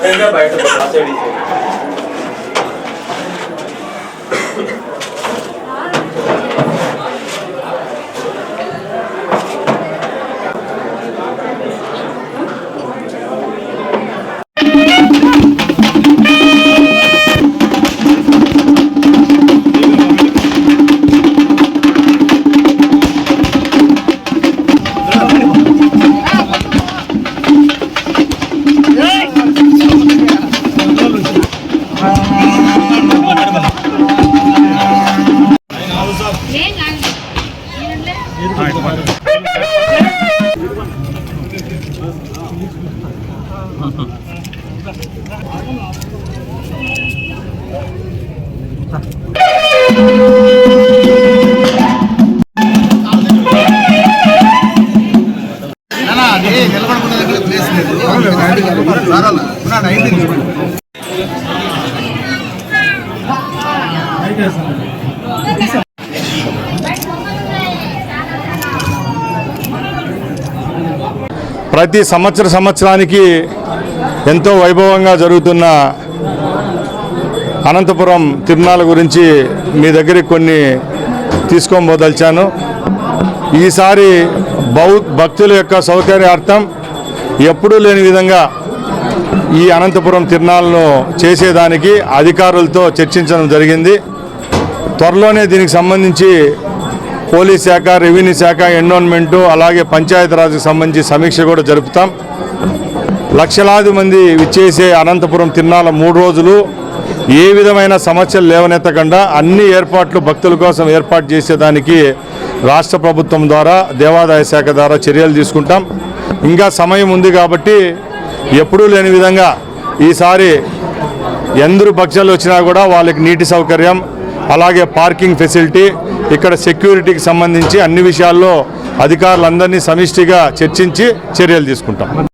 Ainda mais, eu vou passar Thank you. ప్రతి సంవత్సర సంవత్సరానికి ఎంతో వైభవంగా జరుగుతున్న అనంతపురం తిరునాళ్ళ గురించి మీ దగ్గరికి కొన్ని తీసుకోబోదలిచాను ఈసారి బౌ భక్తుల యొక్క సౌకర్యార్థం ఎప్పుడూ లేని విధంగా ఈ అనంతపురం తిరునాళ్ళను చేసేదానికి అధికారులతో చర్చించడం జరిగింది. త్వరలోనే దీనికి సంబంధించి పోలీస్ శాఖ రెవెన్యూ శాఖ ఎన్విరాన్మెంటు అలాగే పంచాయతీరాజ్కి సంబంధించి సమీక్ష కూడా జరుపుతాం. లక్షలాది మంది విచ్చేసే అనంతపురం తిరునాళ్ళ మూడు రోజులు ఏ విధమైన సమస్యలు లేవనెత్తకుండా అన్ని ఏర్పాట్లు భక్తుల కోసం ఏర్పాటు చేసేదానికి రాష్ట్ర ప్రభుత్వం ద్వారా దేవాదాయ శాఖ ద్వారా చర్యలు తీసుకుంటాం. ఇంకా సమయం ఉంది కాబట్టి ఎప్పుడూ లేని విధంగా ఈసారి ఎందరు భక్తులు వచ్చినా కూడా వాళ్ళకి నీటి సౌకర్యం అలాగే పార్కింగ్ ఫెసిలిటీ ఇక్కడ సెక్యూరిటీకి సంబంధించి అన్ని విషయాల్లో అధికారులందరినీ సమిష్టిగా చర్చించి చర్యలు తీసుకుంటాం.